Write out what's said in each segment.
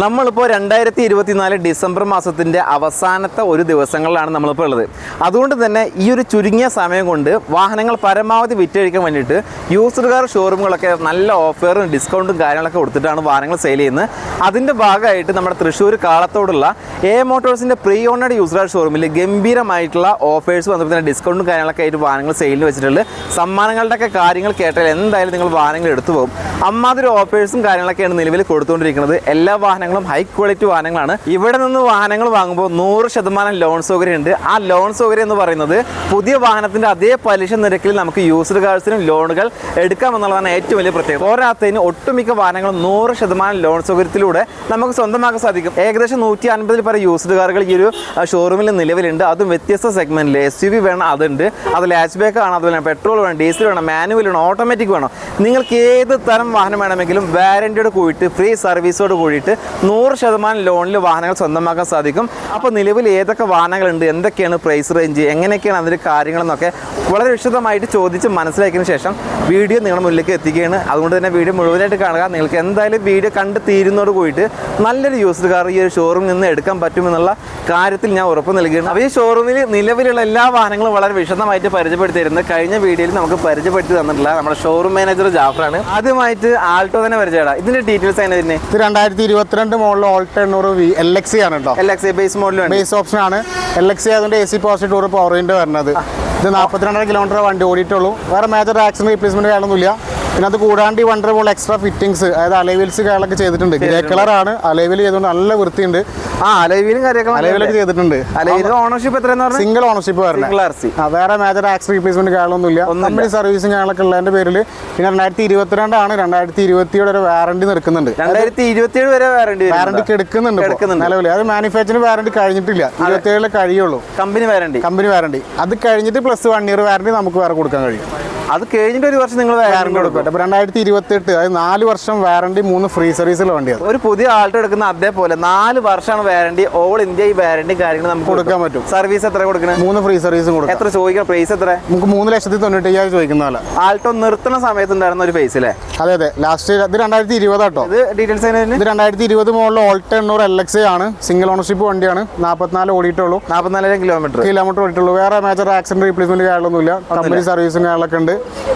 നമ്മളിപ്പോൾ രണ്ടായിരത്തി ഇരുപത്തിനാല് ഡിസംബർ മാസത്തിന്റെ അവസാനത്തെ ഒരു ദിവസങ്ങളിലാണ് നമ്മളിപ്പോൾ ഉള്ളത്. അതുകൊണ്ട് തന്നെ ഈ ഒരു ചുരുങ്ങിയ സമയം കൊണ്ട് വാഹനങ്ങൾ പരമാവധി വിറ്റഴിക്കാൻ വേണ്ടിയിട്ട് യൂസ്ഡ് കാർ ഷോറൂമുകളൊക്കെ നല്ല ഓഫറും ഡിസ്കൗണ്ടും കാര്യങ്ങളൊക്കെ കൊടുത്തിട്ടാണ് വാഹനങ്ങൾ സെയിൽ ചെയ്യുന്നത്. അതിന്റെ ഭാഗമായിട്ട് നമ്മുടെ തൃശ്ശൂർ കാളത്തോടുള്ള എ മോട്ടോഴ്സിന്റെ പ്രീ ഓണഡ് യൂസ്ഡ് കാർ ഷോറൂമിൽ ഗംഭീരമായിട്ടുള്ള ഓഫേഴ്സ് വന്നപ്പോൾ തന്നെ ഡിസ്കൗണ്ടും കാര്യങ്ങളൊക്കെ ആയിട്ട് വാഹനങ്ങൾ സെയിലിന് വെച്ചിട്ടുണ്ട്. സമ്മാനങ്ങളുടെ ഒക്കെ കാര്യങ്ങൾ കേട്ടാൽ എന്തായാലും നിങ്ങൾ വാഹനങ്ങൾ എടുത്തു പോകും. അമ്മാതിരി ഓഫേഴ്സും കാര്യങ്ങളൊക്കെയാണ് നിലവിൽ കൊടുത്തുകൊണ്ടിരിക്കുന്നത്. എല്ലാ വാഹനങ്ങളും ഹൈ ക്വാളിറ്റി വാഹനങ്ങളാണ്. ഇവിടെ നിന്ന് വാഹനങ്ങൾ വാങ്ങുമ്പോൾ നൂറ് ശതമാനം ലോൺ സൗകര്യം ഉണ്ട് ആ ലോൺ സൗകര്യം എന്ന് പറയുന്നത് പുതിയ വാഹനത്തിന്റെ അതേ പലിശ നിരക്കിൽ നമുക്ക് യൂസ്ഡ് കാർഡ്സിനും ലോണുകൾ എടുക്കാം എന്നുള്ളതാണ് ഏറ്റവും വലിയ പ്രത്യേകത. പോരാത്തതിന് ഒട്ടുമിക്ക വാഹനങ്ങളും നൂറ് ശതമാനം ലോൺ സൗകര്യത്തിലൂടെ നമുക്ക് സ്വന്തമാക്കാൻ സാധിക്കും. ഏകദേശം നൂറ്റി അൻപതിൽ പല യൂസ്ഡ് കാറുകൾ ഈ ഒരു ഷോറൂമിൽ നിലവിലുണ്ട്. അതും വ്യത്യസ്ത സെഗ്മെന്റിൽ എസ് യു വി വേണം അതുണ്ട്. അത് ലാച്ച് ബാക്ക് ആണ് അതുപോലെ പെട്രോൾ വേണം ഡീസൽ വേണം മാനുവൽ വേണം ഓട്ടോമാറ്റിക് വേണം. നിങ്ങൾക്ക് ഏത് തരം വാഹനം വേണമെങ്കിലും വാരണ്ടിയോട് കൂടിയിട്ട് ഫ്രീ സർവീസോട് കൂടിയിട്ട് നൂറ് ശതമാനം ലോണിൽ വാഹനങ്ങൾ സ്വന്തമാക്കാൻ സാധിക്കും. അപ്പോൾ നിലവിൽ ഏതൊക്കെ വാഹനങ്ങളുണ്ട്? എന്തൊക്കെയാണ് പ്രൈസ് റേഞ്ച് എങ്ങനെയൊക്കെയാണ് അതിന്റെ കാര്യങ്ങളെന്നൊക്കെ വളരെ വിശദമായിട്ട് ചോദിച്ച് മനസ്സിലാക്കിയതിന് ശേഷം വീഡിയോ നിങ്ങളുടെ മുന്നിലേക്ക് എത്തിക്കുകയാണ്. അതുകൊണ്ട് തന്നെ വീഡിയോ മുഴുവനായിട്ട് കാണുക. നിങ്ങൾക്ക് എന്തായാലും വീഡിയോ കണ്ട് തീരുന്നതോട് പോയിട്ട് നല്ലൊരു യൂസ്ഡ് കാർ ഈ ഒരു ഷോറൂമിൽ നിന്ന് എടുക്കാൻ പറ്റുമെന്നുള്ള കാര്യത്തിൽ ഞാൻ ഉറപ്പ് നൽകുകയാണ്. അപ്പോൾ ഈ ഷോറൂമിൽ നിലവിലുള്ള എല്ലാ വാഹനങ്ങളും വളരെ വിശദമായിട്ട് പരിചയപ്പെടുത്തിയിരുന്നത് കഴിഞ്ഞ വീഡിയോയിൽ നമുക്ക് പരിചയപ്പെടുത്തി തന്നിട്ടില്ല നമ്മുടെ ഷോറൂം മാനേജർ ജാഫറാണ്. ആദ്യമായിട്ട് ആൾട്ടോ തന്നെ പരിചയപ്പെടാം. ഇതിന്റെ ഡീറ്റെയിൽസ് തന്നെ ഇത് രണ്ടായിരത്തി ഇരുപത്തിരണ്ട് മോഡൽ ഓൾട്ട് എണ്ണൂറ് വി എൽ എക്സി ആണ് കേട്ടോ L X I base model base option ആണ്. എൽ എക്സി അതുകൊണ്ട് A C positive two door power window വരുന്നത് ഇത് നാൽപ്പത്തിരണ്ടര കിലോമീറ്റർ വണ്ടി ഓടിയിട്ടുള്ളൂ. വേറെ മേജർ ആക്സിഡന്റ് റീപ്ലേസ്മെന്റ് കാര്യമൊന്നുമില്ല പിന്നെ അത് കൂടാണ്ട് ഈ വണ്ടർ പോലെ എക്സ്ട്രാ ഫിറ്റിംഗ്സ് അതായത് അലൈവിൽസ് കാര്യങ്ങളൊക്കെ ചെയ്തിട്ടുണ്ട്. ഗ്രേ കളർ ആണ്. അലൈവിൽ ചെയ്തുകൊണ്ട് നല്ല വൃത്തിയുണ്ട്. ആ അലവിലും കാര്യമൊക്കെ അലൈവിലൊക്കെ ചെയ്തിട്ടുണ്ട്. അലവിലും ഓണർഷിപ്പ് എത്രയെന്ന് പറഞ്ഞു? സിംഗിൾ ഓണർഷിപ്പ് വരുന്നത് വേറെ മേജർ ആക്സ് റീപ്ലേസ്മെന്റ് കാര്യങ്ങളൊന്നുമില്ല. ഇല്ല കമ്പനി സർവീസും കാര്യങ്ങളൊക്കെ ഉള്ളതിന്റെ പേരിൽ പിന്നെ രണ്ടായിരത്തി ഇരുപത്തിരണ്ടാണ് രണ്ടായിരത്തി ഇരുപത്തിയേഴ് ഒരു വാറണ്ടി നിൽക്കുന്നുണ്ട് രണ്ടായിരത്തി ഇരുപത്തിയേഴ് വരെ വാറണ്ടി വാറണ്ടി എടുക്കുന്നുണ്ട് എടുക്കുന്നുണ്ട്. നിലവിൽ അത് മാനുഫാക്ചറിംഗ് വാറണ്ടി കഴിഞ്ഞിട്ടില്ല. ഇരുപത്തിയേഴിലെ കഴിയുള്ളൂ. കമ്പനി വാറണ്ടി കമ്പനി വാറണ്ടി അത് കഴിഞ്ഞിട്ട് പ്ലസ് വൺ ഇയർ വാറണ്ടി നമുക്ക് വേറെ കൊടുക്കാൻ കഴിയും. അത് കഴിഞ്ഞിട്ട് ഒരു വർഷം നിങ്ങൾ വാറണ്ടി കൊടുക്കും. അപ്പോൾ രണ്ടായിരത്തി ഇരുപത്തെട്ട് അതായത് നാല് വർഷം വാറണ്ടി മൂന്ന് ഫ്രീ സർവീസിൽ വണ്ടിയാണ് ഒരു പുതിയ ആൾട്ടോ എടുക്കുന്ന അതേപോലെ നാല് വർഷമാണ് വാറണ്ടി ഓൾ ഇന്ത്യ ഈ വാറണ്ടി കാര്യങ്ങൾ നമുക്ക് കൊടുക്കാൻ പറ്റും. സർവീസ് എത്ര കൊടുക്കണം? മൂന്ന് ഫ്രീ സർവീസും കൊടുക്കും. എത്ര ചോദിക്കണം? പ്രൈസ് എത്ര നമുക്ക് മൂന്ന് ലക്ഷത്തി തൊണ്ണൂറ്റി അയ്യായിരം ചോദിക്കുന്ന പോലെ. ആൾട്ടോ നിർത്തുന്ന സമയത്ത് ഉണ്ടായിരുന്ന ഒരു പൈസ അല്ലേ അതെ അതെ. ലാസ്റ്റ് ഇത് രണ്ടായിരത്തി ഇരുപതാട്ടോ ഇത് ഡീറ്റെയിൽസ് ഇത് രണ്ടായിരത്തി ഇരുപത് മുകളിൽ ഓൾട്ട് എണ്ണൂറ് എൽ എക്സ് ആണ്. സിംഗിൾ ഓണർഷിപ്പ് വണ്ടിയാണ്. നാൽപ്പത്തിനാല് ഓടിയിട്ടുള്ളൂ. നാൽപ്പത്തിനാലായിരം കിലോമീറ്റർ കിലോമീറ്റർ ഓടിയിട്ടുള്ളൂ. വേറെ മേജർ ആക്സിഡന്റ് റീപ്ലേസ്മെന്റ് കാര്യങ്ങളൊന്നുമില്ല. കമ്പനി സർവീസും കാര്യങ്ങളൊക്കെ ഉണ്ട്.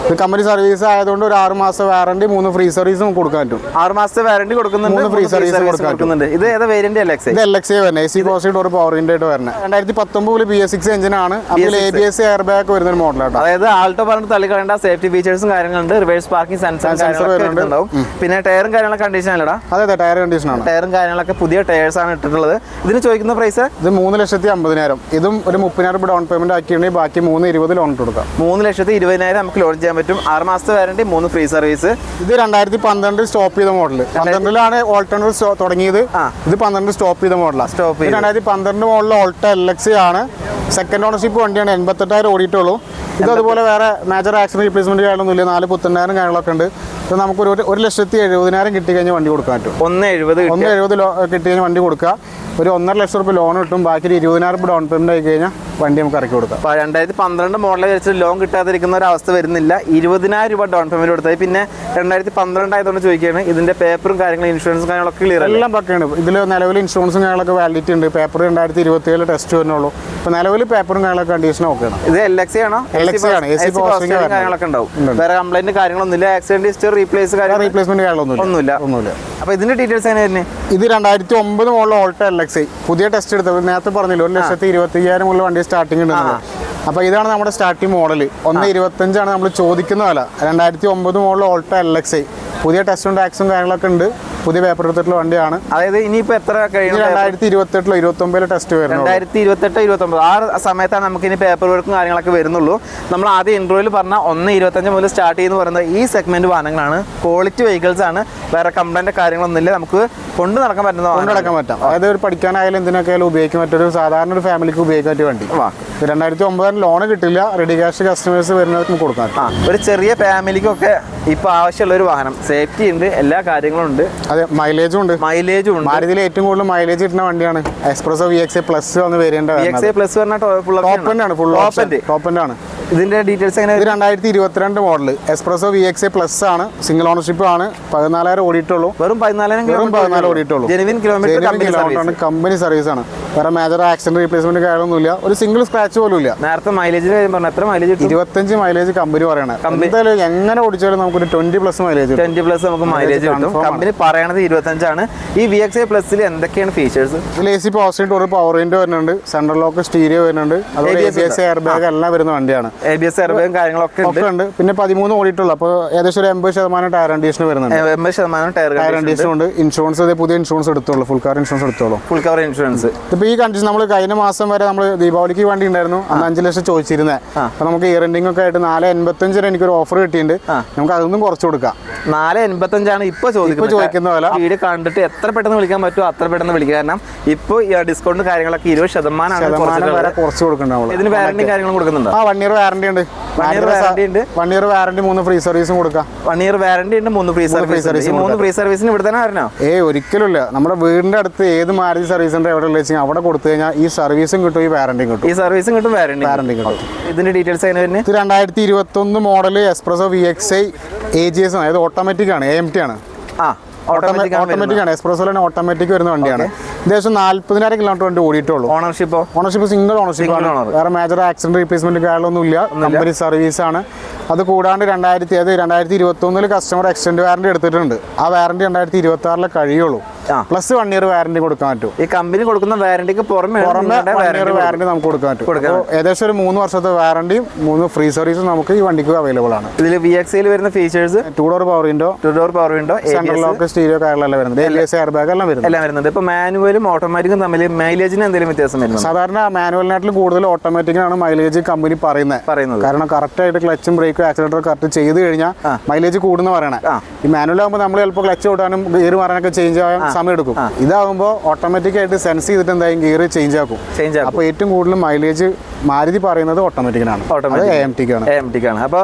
ഇത് കമ്പനി സർവീസ് ആയതുകൊണ്ട് ഒരു ആറ് മാസം വാറണ്ടി മൂന്ന് ഫ്രീ സർവീസും നമുക്ക് കൊടുക്കാൻ പറ്റും. ആറ് മാസത്തെ വാറണ്ടി കൊടുക്കുന്നുണ്ട് മൂന്ന് സർവീസ് service കൊടുക്കാൻ കൊടുക്കുന്നുണ്ട്. ഇത് ഏതാ വേരിയന്റ് അല്ലേ ഇത് എൽ എക്സ് വരുന്നത്. എ സി പോസിറ്റ് ഒരു പവർ ഇൻഡ് ആയിട്ട് വരുന്നത് രണ്ടായിരത്തി പത്തൊമ്പതിൽ ബി എസ് സിക്സ് എഞ്ചിനാണ് അതിൽ A B S air bag വരുന്ന ഒരു മോഡലാണ് അതായത് ആൾട്ടോ പറഞ്ഞിട്ട് തള്ളിക്കളേണ്ട സേഫ്റ്റി ഫീച്ചേഴ്സും കാര്യങ്ങളുണ്ട്. റിവേഴ്സ് പാർക്കിംഗ് സെൻസർ sensor വരുന്നുണ്ട്. ഉണ്ടാവും പിന്നെ ടയറും കാര്യങ്ങളൊക്കെ കണ്ടീഷൻ അല്ലടാ. അതെ അതെ ടയർ കണ്ടീഷൻ ആണ്. ടയറും കാര്യങ്ങളൊക്കെ പുതിയ ടയേഴ്സ് ആണ് ഇട്ടിട്ടുള്ളത്. ഇതിന് ചോദിക്കുന്ന പ്രൈസ് ഇത് മൂന്ന് ലക്ഷത്തി അമ്പതിനായിരം. ഇതും ഒരു മുപ്പതിനായിരം ഡൗൺ പേയ്മെന്റ് ആക്കിയിട്ടുണ്ടെങ്കിൽ ബാക്കി മൂന്ന് ഇരുപത് ലോൺ ഇട്ട് കൊടുക്കാം. മൂന്ന് ലക്ഷത്തി ഇരുപതിനായിരം നമുക്ക് ലോഡ് ചെയ്യാൻ പറ്റും. ആറ് മാസത്തെ വാറണ്ടി മൂന്ന് ഫ്രീ സർവീസ് ഇത് രണ്ടായിരത്തി പന്ത്രണ്ടിൽ സ്റ്റോപ്പ് ചെയ്ത മോഡൽ പന്ത്രണ്ടിലാണ് ഓൾട്ടർണർ തുടങ്ങിയത്. ഇത് പന്ത്രണ്ട് സ്റ്റോപ്പ് ചെയ്ത മോഡലാണ് സ്റ്റോപ്പ് ചെയ്ത്. രണ്ടായിരത്തി പന്ത്രണ്ട് മോഡൽ ഓൾട്ട എൽ എക്സ് ആണ്. സെക്കൻഡ് ഓണർഷിപ്പ് വണ്ടിയാണ്. എൺപത്തെട്ടായിരം ഓടിയിട്ടുള്ളൂ. ഇത് അതുപോലെ വേറെ മേജർ ആക്സിഡന്റ് റീപ്ലേസ്മെന്റ് കാര്യങ്ങളൊന്നുമില്ല നാല് പുത്തണ്ടായിരം കാര്യങ്ങളൊക്കെ ഉണ്ട്. ഇത് നമുക്ക് ഒരു ഒരു ലക്ഷത്തി എഴുപതിനായിരം കിട്ടി കഴിഞ്ഞാൽ വണ്ടി കൊടുക്കാൻ പറ്റും. ഒന്ന് എഴുപത് ഒന്ന് എഴുപത് ലോ കിട്ടി കഴിഞ്ഞാൽ വണ്ടി കൊടുക്കുക. ഒരു ഒന്നര ലക്ഷം റുപ്യ ലോൺ കിട്ടും. ബാക്കി ഇരുപതിനായിരം രൂപ ഡൗൺ പേയ്മെന്റ് ആയി കഴിഞ്ഞാൽ വണ്ടി നമുക്ക് ഇറക്കി കൊടുക്കാം. അപ്പോൾ രണ്ടായിരത്തി പന്ത്രണ്ട് മോഡലിൽ വെച്ച് ലോൺ കിട്ടാതിരിക്കുന്ന ഒരു അവസ്ഥ വരുന്നില്ല. ഇരുപതിനായിരം രൂപ ഡൗൺ പേയ്മെന്റ് കൊടുത്താൽ പിന്നെ രണ്ടായിരത്തി പന്ത്രണ്ട് ആയതുകൊണ്ട് ചോദിക്കുകയാണ് ഇതിന്റെ പേപ്പറും കാര്യങ്ങളും ഇൻഷുറൻസും കാര്യങ്ങളൊക്കെ ക്ലിയർ എല്ലാം പക്കയാണ്. ഇതിൽ നിലവിൽ ഇൻഷുറൻസും കാര്യങ്ങളൊക്കെ വാലിഡിറ്റി ഉണ്ട്. പേപ്പർ രണ്ടായിരത്തി ഇരുപത്തി ഏഴ് ടെസ്റ്റ് വരുന്നുള്ളൂ അപ്പോൾ നിലവിൽ പേപ്പറും കാര്യങ്ങളൊക്കെ കണ്ടീഷൻ ഓക്കെയാണ് ഇത് എൽ എക്സ് ആണോ? എൽ എക്സി ആണ്. കാര്യങ്ങളൊക്കെ ഉണ്ടാവും. വേറെ കംപ്ലൈന്റ് കാര്യങ്ങളൊന്നുമില്ല. ആക്സിഡന്റ് ഹിസ്റ്ററി റീപ്ലേസ് റീപ്ലേസ്മെന്റ് ഒന്നുമില്ല. ഒന്നുമില്ല. അപ്പൊ ഇതിന്റെ ഡീറ്റെയിൽസ് എങ്ങനെ തന്നെ ഇത് രണ്ടായിരത്തി ഒമ്പത് മുകളിൽ ഓൾട്ടോ എൽ എക്സ് പുതിയ ടെസ്റ്റ് എടുത്തത്. നേരത്തെ പറഞ്ഞില്ല ഒരു ലക്ഷത്തി ഇരുപത്തി അയ്യായിരം മുകളിൽ വണ്ടി സ്റ്റാർട്ടിംഗ് ഉണ്ട് അപ്പോൾ ഇതാണ് നമ്മുടെ സ്റ്റാർട്ടിംഗ് മോഡൽ ഒന്ന് ഇരുപത്തഞ്ചാണ് നമ്മൾ ചോദിക്കുന്ന വില. രണ്ടായിരത്തി ഒമ്പത് മുകളിൽ ഓൾട്ടോ എൽ എക്സ് പുതിയ ടെസ്റ്റും ടാക്സും കാര്യങ്ങളൊക്കെ ഉണ്ട്. പുതിയ പേപ്പർ എടുത്തിട്ടുള്ള വണ്ടിയാണ്. അതായത് ഇനിയിപ്പോ എത്ര കഴിഞ്ഞു രണ്ടായിരത്തി ഇരുപത്തെട്ടിലോ ഇരുപത്തി ഒമ്പതിലെ ടെസ്റ്റ് വരുന്നത് രണ്ടായിരത്തി ഇരുപത്തെട്ട് ഇരുപത്തൊമ്പത്? ആ സമയത്താണ് നമുക്ക് ഇനി പേപ്പർ വർക്കും കാര്യങ്ങളൊക്കെ വരുന്നുള്ളൂ. നമ്മൾ ആദ്യം ഇൻട്രോയിൽ പറഞ്ഞ ഒന്ന് ഇരുപത്തഞ്ച് മുതൽ സ്റ്റാർട്ട് ചെയ്യുന്ന പറയുന്നത് ഈ സെഗ്മെന്റ് വാഹനങ്ങളാണ്. ക്വാളിറ്റി വെഹിക്കിൾസ് ആണ്. വേറെ കംപ്ലൈന്റ് കാര്യങ്ങളൊന്നുമില്ല. നമുക്ക് കൊണ്ടു നടക്കാൻ പറ്റുന്ന കൊണ്ടു നടക്കാൻ പറ്റാം. അതായത് ഒരു പഠിക്കാനായാലും എന്തിനൊക്കെയാലും ഉപയോഗിക്കാൻ പറ്റൊരു സാധാരണ ഒരു ഫാമിലിക്ക് ഉപയോഗിക്കാൻ പറ്റിയ വണ്ടി. രണ്ടായിരത്തി ഒമ്പതിന് ലോൺ കിട്ടില്ല. റെഡി ക്യാഷ് കസ്റ്റമേഴ്സ് വരുന്നവർക്ക് കൊടുക്കാം. ആ ഒരു ചെറിയ ഫാമിലിക്കൊക്കെ ഇപ്പൊ ആവശ്യമുള്ള ഒരു വാഹനം. സേഫ്റ്റി ഉണ്ട് എല്ലാ കാര്യങ്ങളും ഉണ്ട്. അത് മൈലേജും ഉണ്ട്. മൈലേജും ഉണ്ട്. മാരുതിയിൽ ഏറ്റവും കൂടുതൽ മൈലേജ് കിട്ടുന്ന വണ്ടിയാണ്. എക്സ്പ്രസ് വി എക്സ് വന്ന് V variant X A plus പറഞ്ഞാൽ ഫുൾ ടോപ്പ് ആണ്. ഫുൾ ടോപ്പ് എൻഡ് ടോപ്പ് ആണ്. ഇതിന്റെ ഡീറ്റെയിൽസ് എങ്ങനെ? രണ്ടായിരത്തി ഇരുപത്തിരണ്ട് model espresso V X A plus ആണ്. സിംഗിൾ ഓണർഷിപ്പ് ആണ്. പതിനാലായിരം ഓടിയിട്ടുള്ളൂ. വെറും പതിനാലായിരം വെറും പതിനാല് ഓടിയിട്ടുള്ളൂ. Genuine kilometre company service company service ആണ്. വേറെ മേജർ ആക്സിഡന്റ് റീപ്ലേസ്മെന്റ് കാര്യമൊന്നുമില്ല ഒരു സിംഗിൾ സ്ക്രാച്ച് പോലും ഇല്ല നേരത്തെ മൈലേജിന് കാര്യം പറഞ്ഞു? എത്ര മൈലേജ് ഇരുപത്തഞ്ച് മൈലേജ് കമ്പനി? പറയണത് എന്തായാലും എങ്ങനെ ഓടിച്ചാലും നമുക്കൊരു twenty plus mileage twenty plus നമുക്ക് മൈലേജ് കിട്ടും. കമ്പനി പറയണത് ഇരുപത്തഞ്ചാണ്. ഈ വി എക്സ് ഐ പ്ലസിൽ എന്തൊക്കെയാണ് ഫീച്ചേഴ്സ് ഇതിൽ A C power steering two door power window വരുന്നുണ്ട്. സെൻട്രൽ ലോക്ക് സ്റ്റീരിയോ വരുന്നുണ്ട്. അതുപോലെ A B S air bag എല്ലാം വരുന്ന വണ്ടിയാണ്. എ ബി എസ് എയർ ബാഗും കാര്യങ്ങളൊക്കെ ഉണ്ട്. പിന്നെ പതിമൂന്ന് ഓടിയിട്ടുള്ള. അപ്പോൾ ഏകദേശം ഒരു എൺപത് ശതമാനം ടയർ കണ്ടീഷൻ വരുന്നുണ്ട്. എൺപത് ശതമാനം ടയർ കണ്ടീഷൻ ഉണ്ട്. ഇൻഷുറൻസ് പുതിയ ഇൻഷുറൻസ് എടുത്തോളൂ. ഫുൾ കാർ ഇൻഷുറൻസ് എടുത്തോളൂ. ഫുൾ കവർ ഇൻഷുറൻസ് ഇപ്പൊ ഈ കണ്ടീഷൻ നമ്മൾ കഴിഞ്ഞ മാസം വരെ നമ്മൾ ദീപാവലിക്ക് വണ്ടി ഉണ്ടായിരുന്നു. അന്ന് അഞ്ച് ലക്ഷം ചോദിച്ചിരുന്നത് അപ്പൊ നമുക്ക് ഇയർ എൻഡിംഗ് ഒക്കെ ആയിട്ട് നാല് എൺപത്തഞ്ച് വരെ എനിക്കൊരു ഓഫർ കിട്ടിയിട്ടുണ്ട്. നമുക്ക് അതൊന്നും കുറച്ച് കൊടുക്കാം. നാല് എൺപത്തഞ്ചാണ് ഇപ്പൊ ചോദിക്കുന്നത്. ചോദിക്കുന്ന വില. വീട് കണ്ടിട്ട് എത്ര പെട്ടെന്ന് വിളിക്കാൻ പറ്റുമോ അത്ര പെട്ടെന്ന് വിളിക്കുക. കാരണം ഇപ്പൊ ഡിസ്കൗണ്ട് കാര്യങ്ങളൊക്കെ ഇരുപത് ശതമാനമാണ് ശതമാനം വരെ കുറച്ച് കൊടുക്കണ്ടാവും ഇതിന് വാറന്റി കാര്യങ്ങളും കൊടുക്കുന്നുണ്ട്? ആ വൺ ഇയർ വാറണ്ടി ഉണ്ട്. One year warranty ഉണ്ട്. വൺ ഇയർ വാറണ്ടി മൂന്ന് ഫ്രീ സർവീസും കൊടുക്കാം. വൺ ഇയർ വാറണ്ടി ഉണ്ട് മൂന്ന് ഫ്രീ സർവീസ് മൂന്ന് ഫ്രീ സർവീസിന് ഇവിടെ തന്നെ വരണോ? ഏ ഒരിക്കലും ഇല്ല. നമ്മുടെ വീടിന്റെ അടുത്ത് ഏത് മാരുതി സർവീസ് സെന്റർ എവിടെ ഉള്ള വെച്ചാൽ അവിടെ കൊടുത്തു കഴിഞ്ഞാൽ ഈ സർവീസും കിട്ടും ഈ വാറണ്ടിയും കിട്ടും. ഈ സർവീസും കിട്ടും വാറണ്ടി കിട്ടും. ഇതിന്റെ ഡീറ്റെയിൽസ് എങ്ങനെ വരുന്നത് ഇത് രണ്ടായിരത്തി ഇരുപത്തി ഒന്ന് model espresso V X I A G S അതായത് ഓട്ടോമാറ്റിക് ആണ് എ എം ടി ആണ്. ആ ഓട്ടോമാറ്റിക് ആണ് എക്സ്പ്രസോ തന്നെ ഓട്ടോമാറ്റിക് വരുന്ന വണ്ടിയാണ്. ഏകദേശം നാല്പതിനായിരം കിലോമീറ്റർ വണ്ടി ഓടിയിട്ടുള്ളൂ. ഓണർഷിപ്പോ ഓണർഷിപ്പ് സിംഗിൾ ഓണർഷിപ്പ് ആണ്. വേറെ മേജർ ആക്സിഡന്റ് റീപ്ലേസ്മെന്റ് കാര്യങ്ങളൊന്നും ഇല്ല കമ്പനി സർവീസ് ആണ്. അത് കൂടാണ്ട് രണ്ടായിരത്തി അത് രണ്ടായിരത്തി ഇരുപത്തി ഒന്നിൽ കസ്റ്റമർ എക്സ്റ്റൻഡ് വാറണ്ടി എടുത്തിട്ടുണ്ട്. ആ വാറണ്ടി രണ്ടായിരത്തി ഇരുപത്തി ആറിലെ കഴിയുള്ളൂ. പ്ലസ് വൺ ഇയർ വാറന്റി കൊടുക്കാൻ പറ്റും. ഈ കമ്പനി കൊടുക്കുന്ന വാറന്റിക്ക് പുറമെ വാറണ്ടി നമുക്ക് കൊടുക്കാൻ പറ്റും. ഏകദേശം ഒരു മൂന്ന് വർഷത്തെ വാറന്റിയും മൂന്ന് ഫ്രീ സർവീസും നമുക്ക് ഈ വണ്ടിക്ക് അവൈലബിൾ ആണ്. ഇതിൽ വി എക്സ് വരുന്ന features two door power window two door power window central lock stereo കാര്യങ്ങളെല്ലാം വരുന്നത് എൽ എസ് എയർ ബാഗ് എല്ലാം വരുന്നത് എല്ലാം വരുന്നത് ഇപ്പൊ മാനുവലും ഓട്ടോമാറ്റിക്കും തമ്മിൽ മൈലേജിന് എന്തെങ്കിലും വ്യത്യാസം വരുന്നത് സാധാരണ മാനുവലിനാട്ടിൽ കൂടുതൽ ഓട്ടോമാറ്റിക്കിനാണ് മൈലേജ് കമ്പനി പറയുന്നത്. പറയുന്നത്. കാരണം കറക്റ്റ് ആയിട്ട് ക്ലച്ചും ബ്രേക്കും ആക്സിലേറ്റർ കറക്റ്റ് ചെയ്ത് കഴിഞ്ഞാൽ മൈലേജ് കൂടുന്ന പറയണേ. ഈ മാനുവൽ ആകുമ്പോൾ നമ്മൾ ചിലപ്പോൾ ക്ലച്ച് ഓടാനും ഗിയർ മാറാനൊക്കെ ചേഞ്ച് ആവാൻ സമയം എടുക്കും ഇതാകുമ്പോൾ ഓട്ടോമാറ്റിക് ആയിട്ട് സെൻസ് ചെയ്തിട്ട് എന്തായാലും ഗിയർ ചേഞ്ച് ആക്കും. ചേഞ്ച് ആക്കും. അപ്പോൾ ഏറ്റവും കൂടുതൽ മൈലേജ് മാരുതി പറയുന്നത് ഓട്ടോമാറ്റിക്കിനാണ് അത് ആണ്. അപ്പോൾ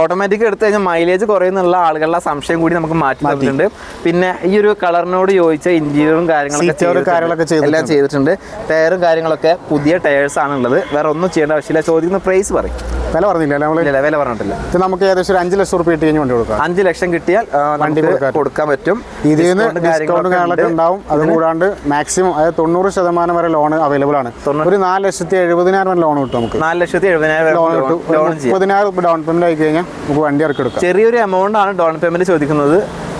ഓട്ടോമാറ്റിക് എടുത്തു കഴിഞ്ഞാൽ മൈലേജ് കുറയുന്നുള്ള ആളുകളുടെ സംശയം കൂടി നമുക്ക് മാറ്റി തന്നിട്ടുണ്ട്. പിന്നെ ഈ ഒരു കളറിനോട് യോജിച്ച ഇന്റീരിയറും കാര്യങ്ങളൊക്കെ. എല്ലാം ചെയ്തിട്ടുണ്ട്. ടയറും കാര്യങ്ങളൊക്കെ പുതിയ ടയേഴ്സ് ആണുള്ളത്. വേറെ ഒന്നും ചെയ്യേണ്ട ആവശ്യമില്ല. ചോദിക്കുന്ന പ്രൈസ് പറയും. വില പറഞ്ഞില്ല നമ്മൾ വില പറഞ്ഞിട്ടില്ല. ഇത് നമുക്ക് ഏകദേശം ഒരു അഞ്ച് ലക്ഷം റുപ്യ ഇട്ട് കഴിഞ്ഞ് വണ്ടി കൊടുക്കാം. അഞ്ച് ലക്ഷം കിട്ടിയാൽ വണ്ടി കൊടുക്കാൻ. പറ്റും. ഇതിൽ നിന്ന് കാര്യങ്ങളൊക്കെ ഉണ്ടാവും. അത് കൂടാണ്ട് മാക്സിമം അതായത് തൊണ്ണൂറ് ശതമാനം വരെ ലോൺ അവൈലബിൾ ആണ്. ഒരു നാല് ലക്ഷത്തി എഴുപതിനായിരം വരെ ലോൺ കിട്ടും നമുക്ക്. നാല് ലക്ഷത്തി എഴുപതിനായിരം ലോൺ കിട്ടും. മുപ്പതിനായിരം ഡൗൺ പേയ്മെന്റ് ആയി കഴിഞ്ഞാൽ നമുക്ക് വണ്ടി ഇറക്കി എടുക്കാം ചെറിയൊരു എമൗണ്ട് ആണ് ഡൗൺ പേയ്മെന്റ് ചോദിക്കുന്നത്.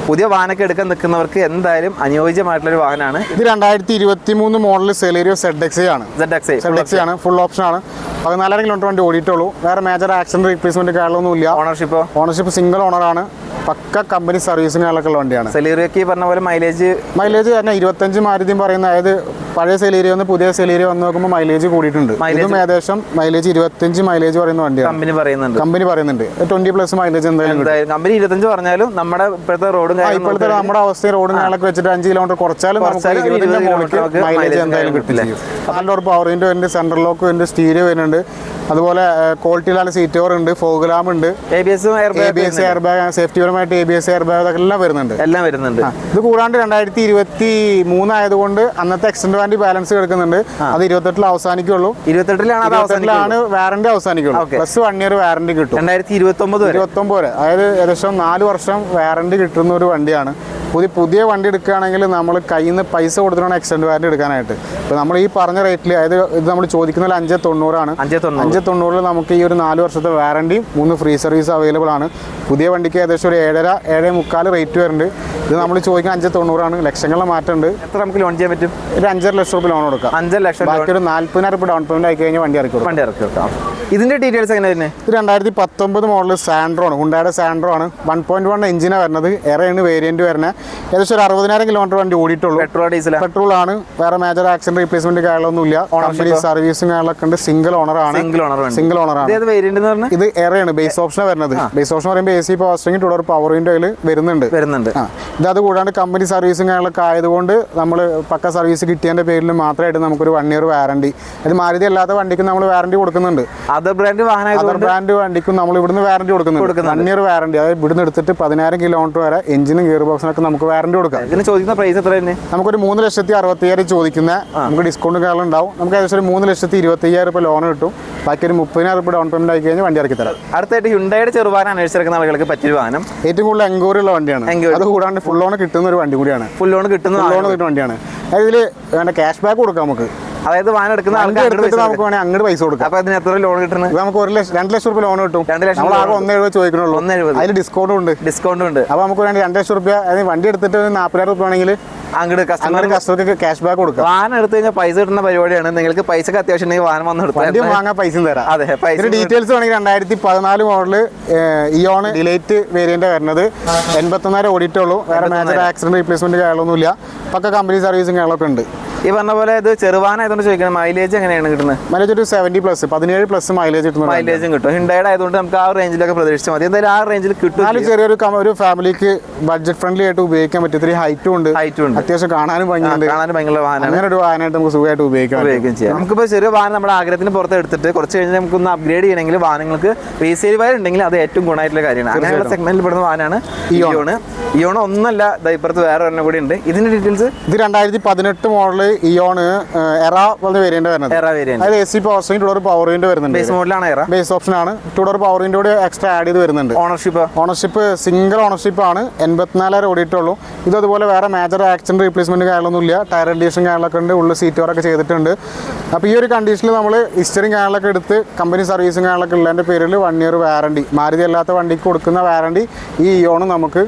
പുതിയ വാഹനമൊക്കെ എടുക്കാൻ നിൽക്കുന്നവർക്ക് എന്തായാലും അനുയോജ്യമായിട്ടുള്ള ഒരു വാഹനമാണ്. ഇത് രണ്ടായിരത്തി ഇരുപത്തി മൂന്ന് മോഡൽ സെലേരിയോ സെഡ് എക്സ് ആണ് സെഡ് എക്സ് സെഡ് എക്സ് ആണ് ഫുൾ ഓപ്ഷൻ ആണ്. പതിനാലായിരം കിലോമീറ്റർ വണ്ടി ഓടിയിട്ടുള്ളൂ. വേറെ മേജർ ആക്സിഡന്റ് റീപ്ലേസ്മെന്റ് കാര്യങ്ങളൊന്നും ഇല്ല ഓണർഷിപ്പ് ഓണർഷിപ്പ് സിംഗിൾ ഓണർ ആണ്. പക്ക കമ്പനി സർവീസിനുള്ള ഉള്ള വണ്ടിയാണ്. സെലീറിയൊക്കെ പറഞ്ഞ പോലെ മൈലേജ് മൈലേജ് തന്നെ ഇരുപത്തഞ്ച് മാരുതിയും പറയുന്ന അതായത് പഴയ സെലീരി വന്ന് പുതിയ സെലീരി വന്ന് നോക്കുമ്പോൾ മൈലേജ് കൂടിയിട്ടുണ്ട്. ഇതും ഏകദേശം മൈലേജ് ഇരുപത്തിയഞ്ച് മൈലേജ് പറയുന്ന വണ്ടിയാണ്. കമ്പനി പറയുന്നുണ്ട്. കമ്പനി പറയുന്നുണ്ട്. ട്വന്റി പ്ലസ് മൈലേജ് എന്തായാലും കമ്പനി ഇരുപത്തഞ്ച് പറഞ്ഞാലും നമ്മുടെ ഇപ്പോഴത്തെ റോഡും ഇപ്പോഴത്തെ നമ്മുടെ അവസ്ഥ റോഡും ഞങ്ങളൊക്കെ വെച്ചിട്ട് അഞ്ച് കിലോമീറ്റർ കുറച്ചാലും മൈലേജ് എന്തായാലും കിട്ടില്ല. പവർ വിൻഡോ സെൻട്രൽ ലോക്ക് വരുന്നുണ്ട് സ്റ്റീരിയോ വരുന്നുണ്ട്. അതുപോലെ ക്വാളിറ്റിയിലാണ് സീറ്റ് കവർ ഉണ്ട് ഫോഗ്ലാം ഉണ്ട് എ ബി എസും air S air bag safety പരമായിട്ട് A B S air bag എല്ലാം വരുന്നുണ്ട്. എല്ലാം വരുന്നുണ്ട്. ഇത് കൂടാണ്ട് രണ്ടായിരത്തി ഇരുപത്തി മൂന്നായതുകൊണ്ട് അന്നത്തെ എക്സ്റ്റൻഡ് വാറണ്ടി ബാലൻസ് കിടക്കുന്നുണ്ട്. അത് ഇരുപത്തെട്ടിൽ അവസാനിക്കുള്ളൂ. ഇരുപത്തെട്ടിലാണ് അത് വാറണ്ടി അവസാനിക്കുള്ളൂ. പ്ലസ് വൺ ഇയർ വാറന്റി കിട്ടും രണ്ടായിരത്തി ഇരുപത്തി ഒമ്പത് ഇരുപത്തി ഒമ്പത് വരെ. അതായത് ഏകദേശം നാല് വർഷം വാറന്റി കിട്ടുന്ന ഒരു വണ്ടിയാണ്. പുതിയ പുതിയ വണ്ടി എടുക്കുകയാണെങ്കിൽ നമ്മൾ കയ്യിൽ നിന്ന് പൈസ കൊടുത്തിട്ടാണ് എക്സ്റ്റൻഡ് വാറണ്ടി എടുക്കാനായിട്ട്. ഇപ്പോൾ നമ്മൾ ഈ പറഞ്ഞ റേറ്റിൽ അതായത് ഇത് നമ്മൾ ചോദിക്കുന്ന അഞ്ച് തൊണ്ണൂറാണ്. അഞ്ചേ തൊണ്ണൂറ്. അഞ്ച് തൊണ്ണൂറിൽ നമുക്ക് ഈ ഒരു നാല് വർഷത്തെ വാറണ്ടിയും മൂന്ന് ഫ്രീ സർവീസ് അവൈലബിൾ ആണ്. പുതിയ വണ്ടിക്ക് ഏകദേശം ഒരു ഏഴര ഏഴേ മുക്കാൽ റേറ്റ് വരുന്നുണ്ട്. ഇത് നമ്മൾ ചോദിക്കുന്ന അഞ്ച് തൊണ്ണൂറാണ്. ലക്ഷങ്ങളുടെ മാറ്റമുണ്ട്. എത്ര നമുക്ക് ലോൺ ചെയ്യാൻ പറ്റും? ഒരു അഞ്ചര ലക്ഷം രൂപ ലോൺ കൊടുക്കാം. അഞ്ചര ലക്ഷം ബാക്കി ഒരു നാല്പതിനായിരം രൂപ ഡൗൺ പേയ്മെന്റ് ആയി കഴിഞ്ഞാൽ വണ്ടി ഇറക്കി കൊടുക്കാം. വണ്ടി ഇറക്കി വെക്കാം ഇതിന്റെ ഡീറ്റെയിൽസ് എങ്ങനെ തന്നെ ഇത് രണ്ടായിരത്തി പത്തൊമ്പത് മോഡൽ സാൻഡ്രോ ആണ്. ഹുണ്ടായുടെ സാൻഡ്രോ ആണ്. വൺ പോയിന്റ് വൺ എഞ്ചിനാണ് വരുന്നത്. എറയാണ് വേരിയന്റ് വരുന്നത് ഏകദേശം ഒരു അറുപതിനായിരം കിലോമീറ്റർ വണ്ടി ഓടിയിട്ടുള്ളൂ. പെട്രോൾ ഡീസൽ പെട്രോൾ ആണ്. വേറെ മേജർ ആക്സിഡന്റ് റീപ്ലേസ്മെന്റ് കാര്യങ്ങളൊന്നും ഇല്ല കമ്പനി സർവീസും കാര്യങ്ങളൊക്കെ ഉണ്ട്. സിംഗിൾ ഓണർ ആണ്. സിംഗിൾ ഓണർ ആണ് സിംഗിൾ ഓണർ ആണ്. ഇത് എറയാണ് ബേസ് ഓപ്ഷൻ വരുന്നത്. ബേസ് ഓപ്ഷൻ പറയുമ്പോൾ A C power two door power വിൻഡോയിൽ വരുന്നുണ്ട്. വരുന്നുണ്ട്. ഇത് അത് കൂടാണ്ട് കമ്പനി സർവീസും കാര്യങ്ങളൊക്കെ ആയതുകൊണ്ട് നമ്മൾ പക്ക സർവീസ് കിട്ടിയതിന്റെ പേരിൽ മാത്രമായിട്ട് നമുക്കൊരു വൺ ഇയർ വാറണ്ടി അത് മാരുതി അല്ലാത്ത വണ്ടിക്ക് നമ്മൾ വാറണ്ടി കൊടുക്കുന്നുണ്ട്. അതർ ബ്രാൻഡ് വാഹന അതർ ബ്രാൻഡ് വണ്ടിക്കും നമ്മൾ ഇവിടുന്ന് വാറണ്ടി കൊടുക്കുന്നുണ്ട്. വൺ ഇയർ വാറണ്ടി അതായത് ഇവിടുന്ന് എടുത്തിട്ട് പതിനായിരം കിലോമീറ്റർ വരെ എഞ്ചിനും ഗിയർ ബോക്സിനൊക്കെ നമുക്ക് വാറണ്ടി കൊടുക്കാം. ഇതിന് ചോദിക്കുന്ന പ്രൈസ് എത്ര തന്നെ? നമുക്കൊരു മൂന്ന് ലക്ഷത്തി അറുപത്തയ്യായിരം ചോദിക്കുന്ന നമുക്ക് ഡിസ്കൗണ്ട് കാര്യങ്ങൾ ഉണ്ടാവും. നമുക്ക് ഏകദേശം ഒരു മൂന്ന് ലക്ഷത്തി ഇരുപത്തി അയ്യായിരം രൂപ ലോൺ കിട്ടും. ബാക്കി ഒരു മുപ്പതിനായിരം രൂപ ഡൗൺ പേയ്മെന്റ് ആയി കഴിഞ്ഞാൽ വണ്ടി ഇറക്കി തരാം. അടുത്തായിട്ട് ഹുണ്ടായുടെ ചെറുപാനം അന്വേഷിച്ചിരിക്കുന്ന ആളുകൾക്ക് പറ്റിയ വാഹനം. ഏറ്റവും കൂടുതൽ എൻക്വയറി ഉള്ള വണ്ടിയാണ്. അത് കൂടാണ്ട് ഫുൾ ലോൺ കിട്ടുന്ന ഒരു വണ്ടി കൂടിയാണ്. ഫുൾ ലോൺ കിട്ടുന്ന ലോൺ കിട്ടുന്ന വണ്ടിയാണ്. അതായത് ഇതിൽ വേണ്ട ക്യാഷ് ബാക്ക് കൊടുക്കാം നമുക്ക്. അതായത് വാഹനം എടുക്കുന്ന ആൾക്കാർക്ക് നമുക്ക് വേണമെങ്കിൽ അങ്ങോട്ട് പൈസ കൊടുക്കാം. അപ്പൊ അതിന് എത്ര ലോൺ കിട്ടുന്നത്? നമുക്ക് ഒരു ലക്ഷം രണ്ട് ലക്ഷം രൂപ ലോൺ കിട്ടും. രണ്ട് ലക്ഷം നമ്മൾ ആകെ ഒന്ന് എഴുപത് ചോദിക്കണുള്ളൂ. ഒന്ന് എഴുപത്. അതിൽ ഡിസ്കൗണ്ട് ഉണ്ട്. ഡിസ്കൗണ്ട് ഉണ്ട്. അപ്പൊ നമുക്ക് വേണ്ടി രണ്ട് ലക്ഷം രൂപ അതായത് വണ്ടി എടുത്തിട്ട് നാൽപ്പതിനായിരം രൂപ ആണെങ്കിൽ അങ്ങോട്ട് കസ്റ്റമർ കസ്റ്റമർക്ക് ക്യാഷ് ബാക്ക് കൊടുക്കാം. വാഹനം എടുത്തു കഴിഞ്ഞാൽ പൈസ കിട്ടുന്ന പരിപാടിയാണ്. നിങ്ങൾക്ക് പൈസക്ക് അത്യാവശ്യം ഉണ്ടെങ്കിൽ വാഹനം വന്ന് എടുത്താൽ വാങ്ങാൻ പൈസ തരാം. അതെ പൈസ ഡീറ്റെയിൽസ് വേണമെങ്കിൽ രണ്ടായിരത്തി പതിനാല് മോഡൽ ഇയോൺ ഡിലൈറ്റ് വേരിയന്റ് വരുന്നത്. എൺപത്തൊന്നായിരം ഓടിയിട്ടുള്ളൂ വേറെ മേജർ ആക്സിഡന്റ് റീപ്ലേസ്മെന്റ് കാര്യങ്ങളൊന്നുമില്ല. പക്ക കമ്പനി സർവീസും കാര്യങ്ങളൊക്കെ ഉണ്ട്. ഈ പറഞ്ഞ പോലെ ഇത് ചെറുവാനായതുകൊണ്ട് ചോദിക്കുന്നത് മൈലേജ് എങ്ങനെയാണ് കിട്ടുന്നത്? മൈലേജ് ഒരു സെവന്റി പ്ലസ് പതിനേഴ് പ്ലസ് മൈലേജ് കിട്ടുന്ന മൈലേജും കിട്ടും. ഹിണ്ടായുടെ ആയതുകൊണ്ട് നമുക്ക് ആ റേഞ്ചിലൊക്കെ പ്രതീക്ഷിച്ചാൽ മതി. എന്തായാലും ആ റേഞ്ചിൽ കിട്ടും അതിൽ ചെറിയൊരു ഒരു ഫാമിലിക്ക് ബഡ്ജറ്റ് ഫ്രണ്ട്ലി ആയിട്ട് ഉപയോഗിക്കാൻ പറ്റും ഇത്തിരി ഹൈറ്റും ഉണ്ട്. ഹൈറ്റും ഉണ്ട്. അത്യാവശ്യം കാണാനും ഭംഗിയുണ്ട്. കാണാനും ഭയങ്കര വാഹനം അങ്ങനെ ഒരു വാഹനമായിട്ട് നമുക്ക് സുഖമായിട്ട് ഉപയോഗിക്കാം ഉപയോഗിക്കുകയും ചെയ്യാം. നമുക്കിപ്പോൾ ചെറിയ വാഹനം നമ്മുടെ ആഗ്രഹത്തിന് പുറത്ത് എടുത്തിട്ട് കുറച്ച് കഴിഞ്ഞ് നമുക്കൊന്ന് അപ്ഗ്രേഡ് ചെയ്യണമെങ്കിൽ വാഹനങ്ങൾക്ക് റീസെയിൽ വയർ ഉണ്ടെങ്കിൽ അത് ഏറ്റവും ഗുണമായിട്ടുള്ള കാര്യമാണ്. അങ്ങനെയുള്ള സെഗ്മെന്റിൽ പെടുന്ന വാഹനമാണ് ഇയോണ് ഇയോണ് ഒന്നല്ല ഇപ്പുറത്ത് വേറെ ഒരെണ്ണം കൂടി ഉണ്ട്. ഇതിന്റെ ഡീറ്റെയിൽസ് ഇത് രണ്ടായിരത്തി പതിനെട്ട് മോഡൽ ഇയോണ് എറ പോലെ വേരിയന്റ് വരുന്നത്. എറ വേരിയന്റ് അതായത് A C power steering two door power window വരുന്നുണ്ട്. ബേസ് മോഡലാണ് എറ ബേസ് ഓപ്ഷൻ ആണ്. ടൂഡർ പവർ വിൻഡ് കൂടി എക്സ്ട്രാ ആഡ് ചെയ്ത് വരുന്നുണ്ട്. ഓണർഷിപ്പ് ഓണർഷിപ്പ് സിംഗിൾ ഓണർഷിപ്പ് ആണ്. എൺപത്തിനാലായിരം ഓടിയിട്ടുള്ളൂ. ഇത് അതുപോലെ വേറെ മേജർ ആക്സിഡന്റ് റീപ്ലേസ്മെന്റ് കാര്യങ്ങളൊന്നും ഇല്ല. ടയർ കണ്ടീഷൻ കാര്യങ്ങളൊക്കെ ഉണ്ട്. ഉള്ള സീറ്റ് കവറൊക്കെ ചെയ്തിട്ടുണ്ട്. അപ്പോൾ ഈ ഒരു കണ്ടീഷനിൽ നമ്മൾ ഹിസ്റ്ററിങ് കാര്യങ്ങളൊക്കെ എടുത്ത് കമ്പനി സർവീസും കാര്യങ്ങളൊക്കെ ഉള്ളതിന്റെ പേരിൽ വൺ ഇയർ വാറണ്ടി മാരുതി അല്ലാത്ത വണ്ടിക്ക് കൊടുക്കുന്ന വാറണ്ടി ഈ ഇയോണ് നമുക്ക്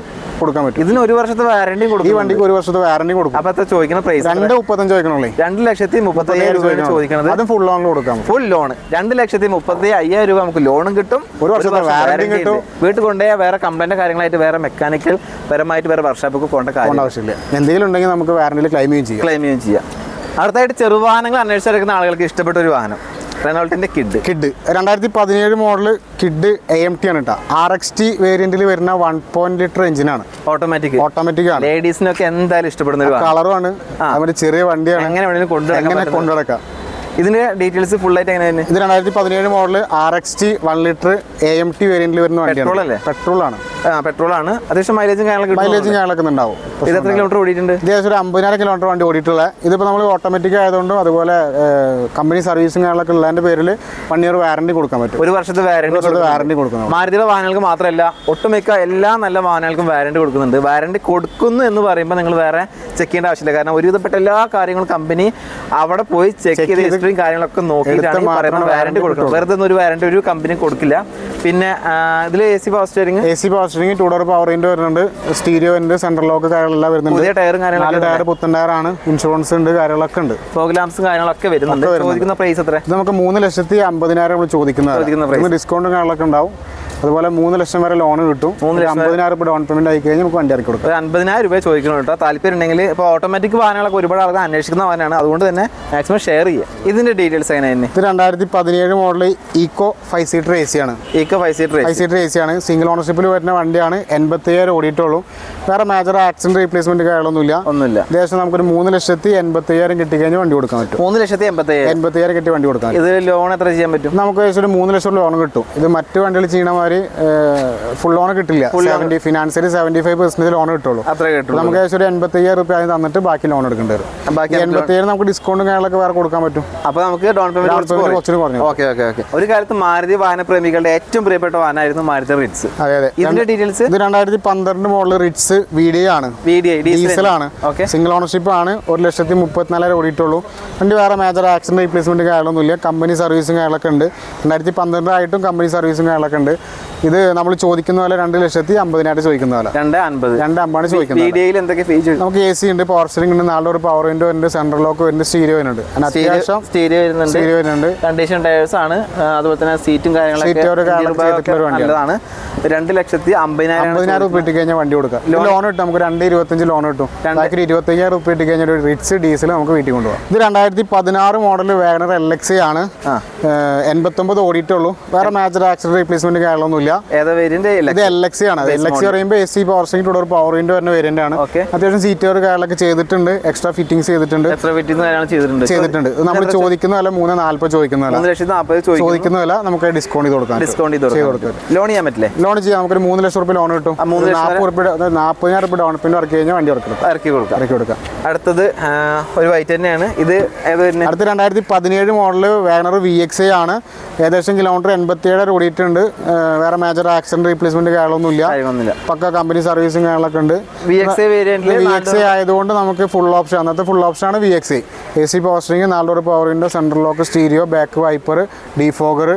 കൊടുക്കാൻ പറ്റും. ഇതിന് ഒരു വർഷത്തെ വാറണ്ടി കൊടുക്കും ഈ വണ്ടിക്ക് ഒരു വർഷത്തെ വാറണ്ടി കൊടുക്കും. അപ്പൊ ചോദിക്കുന്ന പ്രൈസ് രണ്ട് മുപ്പത്തഞ്ച് ചോദിക്കണേ രണ്ട് ലക്ഷത്തി മുപ്പത്തി അയ്യായിരം രൂപയാണ് ചോദിക്കുന്നത് അതും ഫുൾ ലോൺ കൊടുക്കാം. ഫുൾ ലോൺ രണ്ട് ലക്ഷത്തി മുപ്പത്തി അയ്യായിരം രൂപ നമുക്ക് ലോണും കിട്ടും. ഒരു വർഷത്തെ വാറണ്ടി കിട്ടും. വീട്ടിൽ കൊണ്ടുപോയാൽ വേറെ കംപ്ലൈന്റ് കാര്യങ്ങളായിട്ട് വേറെ മെക്കാനിക്കൽ പരമായിട്ട് വേറെ വർക്ക്ഷോപ്പൊക്കെ കൊണ്ട കാര്യം. ആവശ്യമില്ല. എന്തെങ്കിലും ഉണ്ടെങ്കിൽ നമുക്ക് വാറണ്ടിയിൽ ക്ലെയിം ചെയ്യും. ക്ലെയിം ചെയ്യാം. അടുത്തായിട്ട് ചെറുവാഹനങ്ങൾ അന്വേഷിച്ചെടുക്കുന്ന ആളുകൾക്ക് ഇഷ്ടപ്പെട്ട ഒരു വാഹനം. റെനോൾട്ടിന്റെ കിഡ്. കിഡ്. രണ്ടായിരത്തി പതിനേഴ് model Kwid A M T ആണ് കേട്ടോ. ആർ എക്സ് ടി വേരിയന്റിൽ വരുന്ന വൺ പോയിന്റ് ലിറ്റർ എഞ്ചിനാണ് ഓട്ടോമാറ്റിക് ഓട്ടോമാറ്റിക് ആണ്. ലേഡീസിനൊക്കെ എന്തായാലും ഇഷ്ടപ്പെടുന്ന കളറുമാണ് അതുപോലെ ചെറിയ വണ്ടിയാണ്. എങ്ങനെ വേണമെങ്കിലും കൊണ്ടുനടക്കാം. ഇതിന്റെ ഡീറ്റെയിൽസ് ഫുൾ ആയിട്ട് എങ്ങനെ ഇത് രണ്ടായിരത്തി പതിനേഴ് model R X T one litre A M T വേരിയന്റിൽ വരുന്ന പെട്രോൾ അല്ലേ? പെട്രോൾ ആണ്. പെട്രോൾ ആണ്. അത്യാവശ്യം മൈലേജും കാര്യങ്ങളൊക്കെ മൈലേജും കാര്യങ്ങളൊക്കെ ഉണ്ടാവും. ഇത് എത്ര കിലോമീറ്റർ ഓടിയിട്ടുണ്ട്? ഏകദേശം ഒരു അമ്പതിനായിരം കിലോമീറ്റർ വണ്ടി ഓടിയിട്ടുള്ള ഇതിപ്പോൾ നമ്മൾ ഓട്ടോമാറ്റിക് ആയതുകൊണ്ടും അതുപോലെ കമ്പനി സർവീസും കാര്യങ്ങളൊക്കെ ഉള്ളതിന്റെ പേരിൽ വൺ ഇയർ വാറണ്ടി കൊടുക്കാൻ പറ്റും. ഒരു വർഷത്തെ വാറണ്ടി വാറണ്ടി കൊടുക്കണം മാരുതിയുടെ വാഹനങ്ങൾക്ക് മാത്രമല്ല ഒട്ടുമിക്ക എല്ലാ നല്ല വാഹനങ്ങൾക്കും വാറണ്ടി കൊടുക്കുന്നുണ്ട്. വാറണ്ടി കൊടുക്കുന്നു എന്ന് പറയുമ്പോൾ നിങ്ങൾ വേറെ ചെക്ക് ചെയ്യേണ്ട ആവശ്യമില്ല. കാരണം ഒരുവിധപ്പെട്ട എല്ലാ കാര്യങ്ങളും കമ്പനി അവിടെ പോയി ചെക്ക് ചെയ്ത് ഹിസ്റ്ററിയും കാര്യങ്ങളൊക്കെ നോക്കിയിട്ടാണ് പറയുന്നത് വാരണ്ടി പറയുന്ന വാറണ്ടി കൊടുക്കുന്നത്. വെറുതെ ഒരു വാരണ്ടി ഒരു കമ്പനി കൊടുക്കില്ല. പിന്നെ ഇതിൽ A C power steering A C power steering two door power window വരുന്നുണ്ട്. സ്റ്റീരിയോ ഉണ്ട് സെൻട്രൽ ലോക്ക് കാര്യങ്ങളെല്ലാം വരുന്നുണ്ട്. പുതിയ ടയറും കാര്യങ്ങളും ടയർ പുത്തൻ ടയർ ആണ്. ഇൻഷുറൻസ് ഉണ്ട് കാര്യങ്ങളൊക്കെ ഉണ്ട്. പ്രോഗ്രാംസും കാര്യങ്ങളൊക്കെ വരുന്നുണ്ട്. ചോദിക്കുന്ന പ്രൈസ് എത്ര? നമുക്ക് മൂന്ന് ലക്ഷത്തി അമ്പതിനായിരം. ചോദിക്കുന്നത് ഡിസ്കൗണ്ടും കാര്യങ്ങളൊക്കെ ഉണ്ടാവും. അതുപോലെ മൂന്ന് ലക്ഷം വരെ ലോൺ കിട്ടും. മൂന്ന് അമ്പതിനായിരം രൂപ ഡൗൺ പേയ്മെന്റ് ആയി കഴിഞ്ഞാൽ നമുക്ക് വണ്ടി ഇറക്കി കൊടുക്കും ഒരു അൻപതിനായിരം രൂപ ചോദിക്കണം കേട്ടോ. താല്പര്യം ഉണ്ടെങ്കിൽ ഇപ്പോൾ ഓട്ടോമാറ്റിക് വാഹനങ്ങളൊക്കെ ഒരുപാട് ആൾക്കാർ അന്വേഷിക്കുന്ന വാഹനമാണ്. അതുകൊണ്ട് തന്നെ മാക്സിമം ഷെയർ ചെയ്യുക. ഇതിന്റെ ഡീറ്റെയിൽസ് എങ്ങനെയാണ്? ഇത് രണ്ടായിരത്തി പതിനേഴ് model Eeco five seater A C ആണ്. Eeco five seater five seater A C ആണ്. സിംഗിൾ ഓണർഷിപ്പിൽ വരുന്ന വണ്ടിയാണ്. എൺപത്തയ്യായിരം ഓടിയിട്ടുള്ളൂ. വേറെ മേജർ ആക്സിഡന്റ് റീപ്ലേസ്മെന്റ് കാര്യങ്ങളൊന്നുമില്ല. ഒന്നുമില്ല. ഏകദേശം നമുക്കൊരു മൂന്ന് ലക്ഷത്തി എൺപത്തിയേഴം കിട്ടി കഴിഞ്ഞാൽ വണ്ടി കൊടുക്കാൻ പറ്റും. മൂന്ന് ലക്ഷത്തി എൺപത്തി അയ്യായിരം എൺപത്തയ്യായിരം കിട്ടി വണ്ടി കൊടുക്കാം ഇത് ലോൺ എത്ര ചെയ്യാൻ പറ്റും? നമുക്ക് ഏകദേശം ഒരു മൂന്ന് ലക്ഷം ലോൺ കിട്ടും. ഇത് മറ്റു വണ്ടികൾ ചെയ്യണ മാതിരി ഫുൾ ലോൺ കിട്ടില്ല. സെവന്റി ഫിനാൻസിൽ സെവന്റി ഫൈവ് പെർസെന്റ് ലോൺ കിട്ടുള്ളൂ. അത്ര കിട്ടും നമുക്ക് ഏകദേശം ഒരു എൺപത്തി അയ്യായിരം റുപ്യ ആയി തന്നിട്ട് ബാക്കി ലോൺ എടുക്കേണ്ടി വരും. ബാക്കി ഈ എൺപത്തയ്യായിരം നമുക്ക് ഡിസ്കൗണ്ടും കാര്യങ്ങളൊക്കെ വേറെ കൊടുക്കാൻ പറ്റും. അപ്പൊ നമുക്ക് ഡോൺ പേയ്മെന്റ് കുറഞ്ഞു. ഓക്കെ ഓക്കെ ഓക്കെ ഒരു കാലത്ത് മാരുതി വാഹന പ്രേമികളുടെ ഏറ്റവും പ്രിയപ്പെട്ട വാഹനമായിരുന്നു മാരുതി റിറ്റ്സ് അതെ അതെ. ഇതിന്റെ ഡീറ്റെയിൽസ് ഇത് രണ്ടായിരത്തി പന്ത്രണ്ട് മോഡൽ റിറ്റ്സ് വി ഡി ആണ്. ഡീസൽ ആണ്. സിംഗിൾ ഓണർഷിപ്പ് ആണ്. ഒരു ലക്ഷത്തി മുപ്പത്തിനാലായിരം ഓടിയിട്ടുള്ളൂ. വണ്ടി വേറെ മേജർ ആക്സിഡന്റ് റീപ്ലേസ്മെന്റ് കാര്യങ്ങളൊന്നുമില്ല. കമ്പനി സർവീസും കാര്യങ്ങളൊക്കെ ഉണ്ട്. രണ്ടായിരത്തി പന്ത്രണ്ടായിട്ടും കമ്പനി സർവീസും കാര്യങ്ങളൊക്കെ ഉണ്ട്. ഇത് നമ്മൾ ചോദിക്കുന്ന പോലെ രണ്ട് ലക്ഷത്തി അമ്പതിനായിട്ട് ചോദിക്കുന്ന പോലെ. രണ്ട് അമ്പത് രണ്ട് അമ്പാണ് ചോദിക്കുന്നത് ഡി എന്തൊക്കെ ഫീച്ചേഴ്സ് നമുക്ക് എ സി ഉണ്ട് പവർ ഉണ്ട് നാളെ ഒരു പവർ വിൻഡോ ഉണ്ട് സെൻട്രൽ ലോക്ക് വരുന്നുണ്ട് സ്റ്റീരിയോ ഉണ്ട്. അത്യാവശ്യം സ്റ്റീരിയോ വരുന്നുണ്ട്. സ്റ്റീരിയോ വരുന്നുണ്ട്. കണ്ടീഷൻ ടയേഴ്സ് ആണ്. അതുപോലെ തന്നെ സീറ്റും കാര്യങ്ങളൊക്കെ. നല്ലതാണ്. രണ്ട് ലക്ഷത്തി അമ്പതിനായിരം അമ്പതിനായിരം റുപ്യ ഇട്ട് കഴിഞ്ഞാൽ വണ്ടി കൊടുക്കാം. ലോൺ കിട്ടും നമുക്ക് രണ്ട് ഇരുപത്തഞ്ച് ലോൺ കിട്ടും. ബാക്കി ഇരുപത്തയ്യായിരം റുപ്യ ഇട്ട് കഴിഞ്ഞാൽ ഒരു റിച്ച് ഡീസൽ നമുക്ക് വീട്ടിൽ കൊണ്ടുപോകാം. ഇത് രണ്ടായിരത്തി പതിനാറ് മോഡൽ വാഗണർ എൽ എക്സ് ആണ്. എൺപത്തൊമ്പത് ഓടിയിട്ടുള്ളൂ. വേറെ മാച്ചർ ആക്സിഡന്റ് റീപ്ലേസ്മെന്റ് കാര്യങ്ങളൊന്നുമില്ല. വേരിയന്റ് ഇത് എൽ എക്സ് ആണ്. എൽ എക്സ് പറയുമ്പോൾ എ സി പവർ സ്റ്റിംഗ് ഒരു പവർ വിൻഡോ വരുന്ന വേരിയന്റ് ആണ്. അത്യാവശ്യം സീറ്റുകൾ കാര്യങ്ങളൊക്കെ ചെയ്തിട്ടുണ്ട്. എക്സ്ട്രാ ഫിറ്റിംഗ്സ് ചെയ്തിട്ടുണ്ട്. എത്ര ഫിറ്റിംഗ് ചെയ്തിട്ടുണ്ട്. ചെയ്തിട്ടുണ്ട്. നമ്മൾ ചോദിക്കുന്ന വില മൂന്ന് നാല്പത് ചോദിക്കുന്ന വില. ചോദിക്കുന്ന. വില നമുക്ക് ഡിസ്കൗണ്ട് ചെയ്ത് കൊടുക്കാം. ഡിസ്കൗണ്ട് ചെയ്ത് കൊടുക്കാം. ലോൺ ചെയ്യാൻ പറ്റില്ലേ? ലോൺ ചെയ്യാം. നമുക്ക് മൂന്ന് ലക്ഷം റുപ്യ ലോൺ കിട്ടും. നാൽപ്പത് റുപ്യ നാൽപ്പതിനായിരം റുപ്യ ഡൗൺ പേയ്മെന്റ് ഇറക്കി കഴിഞ്ഞാൽ വണ്ടി ഇറക്കി ഇറക്കി കൊടുക്കാം. ഇറക്കി കൊടുക്കാം. അടുത്തത് ഒരു വൈറ്റ് തന്നെയാണ്. ഇത് അടുത്ത രണ്ടായിരത്തി പതിനേഴ് മോഡൽ വാഗണർ വി എക്സ് ആണ്. ഏകദേശം കിലോമീറ്റർ എൺപത്തിയേഴ് ഓടിയിട്ടുണ്ട് വേറെ മേജർ ആക്സിഡന്റ് റീപ്ലേസ്മെന്റ് കാര്യങ്ങളൊന്നുമില്ല പക്ക കമ്പനി സർവീസും കാര്യങ്ങളൊക്കെ ഉണ്ട് വി എക്സ് വി എക്സ് ആയതുകൊണ്ട് നമുക്ക് ഫുൾ ഓപ്ഷൻ അന്നത്തെ ഫുൾ ഓപ്ഷൻ ആണ് V X A C power steering നാലോട് നാല് power window central lock stereo back wiper defogger